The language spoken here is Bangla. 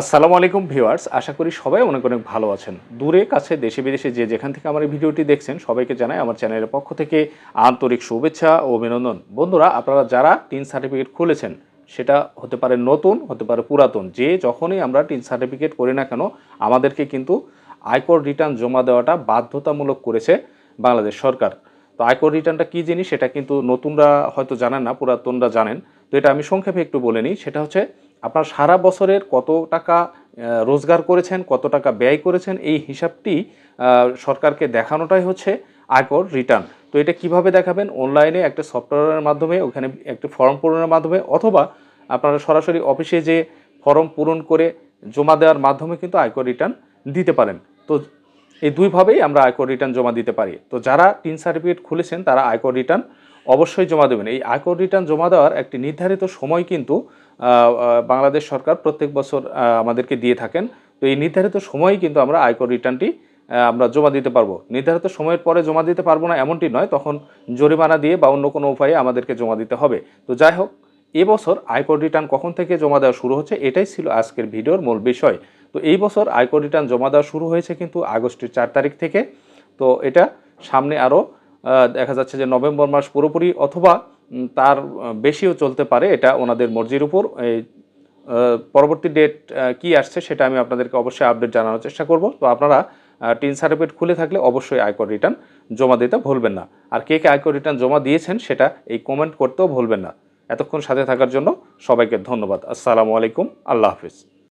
আসসালামু আলাইকুম ভিউয়ার্স, আশা করি সবাই অনেক অনেক ভালো আছেন। দূরে, কাছে, দেশে, বিদেশে যে যেখান থেকে আমার এই ভিডিওটি দেখছেন, সবাইকে জানাই আমার চ্যানেলের পক্ষ থেকে আন্তরিক শুভেচ্ছা ও অভিনন্দন। বন্ধুরা, আপনারা যারা টিন সার্টিফিকেট খুলেছেন, সেটা হতে পারে নতুন, হতে পারে পুরাতন, যে যখনই আমরা টিন সার্টিফিকেট করি না কেন, আমাদেরকে কিন্তু আয়কর রিটার্ন জমা দেওয়াটা বাধ্যতামূলক করেছে বাংলাদেশ সরকার। তো আয়কর রিটার্নটা কী জিনিস, সেটা কিন্তু নতুনরা হয়তো জানেন না, পুরাতনরা জানেন। তো এটা আমি সংক্ষেপে একটু বলে নিই, সেটা হচ্ছে আপনার সারা বছরের কত টাকা রোজগার করেছেন, কত টাকা ব্যয় করেছেন, এই হিসাবটি সরকারকে দেখানোটাই হচ্ছে আয়কর রিটার্ন তো এটা কীভাবে দেখাবেন? অনলাইনে একটা সফটওয়্যারের মাধ্যমে, ওখানে একটি ফর্ম পূরণের মাধ্যমে, অথবা আপনারা সরাসরি অফিসে যে ফর্ম পূরণ করে জমা দেওয়ার মাধ্যমে কিন্তু আয়কর রিটার্ন দিতে পারেন। তো এই দুইভাবেই আমরা আয়কর রিটার্ন জমা দিতে পারি। তো যারা টিন সার্টিফিকেট খুলেছেন, তারা আয়কর রিটার্ন অবশ্যই জমা দেবেন। এই আয়কর রিটার্ন জমা দেওয়ার একটি নির্ধারিত সময় কিন্তু বাংলাদেশ সরকার প্রত্যেক বছর আমাদেরকে দিয়ে থাকেন। তো এই নির্ধারিত সময়ই কিন্তু আমরা আয়কর রিটার্নটি আমরা জমা দিতে পারব। নির্ধারিত সময়ের পরে জমা দিতে পারব না এমনটি নয়, তখন জরিমানা দিয়ে বা অন্য কোনো উপায়ে আমাদেরকে জমা দিতে হবে। তো যাই হোক এবছর আয়কর রিটার্ন কখন থেকে জমা দেওয়া শুরু হচ্ছে, এটাই ছিল আজকের ভিডিওর মূল বিষয়। তো এই বছর আয়কর রিটার্ন জমা দেওয়া শুরু হয়েছে কিন্তু আগস্টের চার তারিখ থেকে। তো এটা সামনে আরও দেখা যাচ্ছে যে নভেম্বর মাস পুরোপুরি অথবা তার বেশিও চলতে পারে, এটা ওনাদের মর্জির উপর। এই পরবর্তী ডেট কি আসছে সেটা আমি আপনাদেরকে অবশ্যই আপডেট জানানোর চেষ্টা করব। তো আপনারা টিন সার্টিফিকেট খুলে থাকলে অবশ্যই আয়কর রিটার্ন জমা দিতে ভুলবেন না। আর কে কে আয়কর রিটার্ন জমা দিয়েছেন সেটা এই কমেন্ট করতেও ভুলবেন না। এতক্ষণ সাথে থাকার জন্য সবাইকে ধন্যবাদ। আসসালামু আলাইকুম, আল্লাহ হাফিজ।